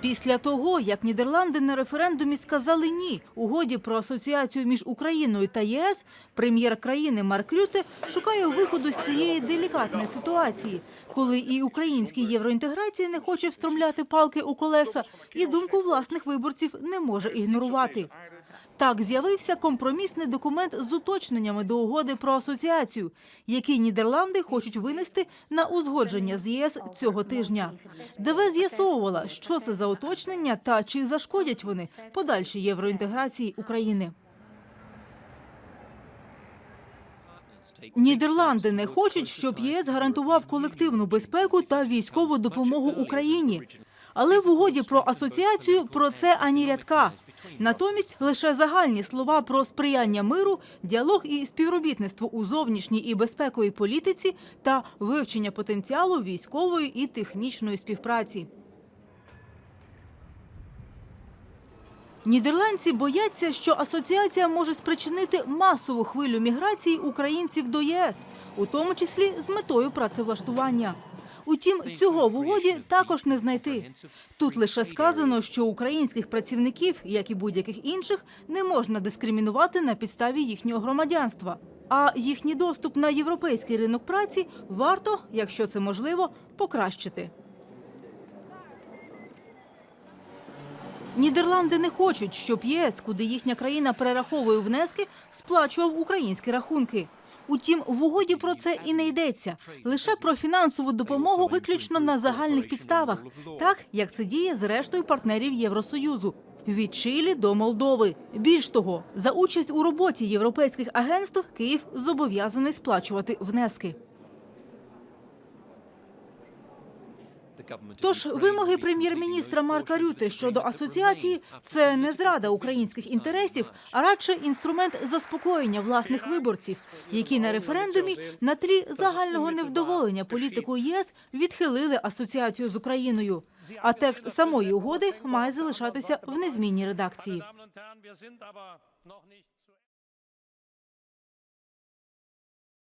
Після того, як Нідерланди на референдумі сказали ні угоді про асоціацію між Україною та ЄС, прем'єр країни Марк Рюте шукає виходу з цієї делікатної ситуації, коли і українській євроінтеграції не хоче встромляти палки у колеса, і думку власних виборців не може ігнорувати. Так з'явився компромісний документ з уточненнями до угоди про асоціацію, який Нідерланди хочуть винести на узгодження з ЄС цього тижня. ДВ з'ясовувала, що це за уточнення та чи зашкодять вони подальшій євроінтеграції України. Нідерланди не хочуть, щоб ЄС гарантував колективну безпеку та військову допомогу Україні. Але в угоді про асоціацію про це ані рядка. Натомість лише загальні слова про сприяння миру, діалог і співробітництво у зовнішній і безпековій політиці та вивчення потенціалу військової і технічної співпраці. Нідерландці бояться, що асоціація може спричинити масову хвилю міграції українців до ЄС, у тому числі з метою працевлаштування. Утім, цього в угоді також не знайти. Тут лише сказано, що українських працівників, як і будь-яких інших, не можна дискримінувати на підставі їхнього громадянства. А їхній доступ на європейський ринок праці варто, якщо це можливо, покращити. Нідерланди не хочуть, щоб ЄС, куди їхня країна перераховує внески, сплачував українські рахунки. Утім, в угоді про це і не йдеться лише про фінансову допомогу виключно на загальних підставах, так як це діє з рештою партнерів Євросоюзу. Від Чилі до Молдови. Більш того, за участь у роботі європейських агентств Київ зобов'язаний сплачувати внески. Тож вимоги прем'єр-міністра Марка Рюте щодо асоціації це не зрада українських інтересів, а радше інструмент заспокоєння власних виборців, які на референдумі на тлі загального невдоволення політикою ЄС відхилили асоціацію з Україною. А текст самої угоди має залишатися в незмінній редакції.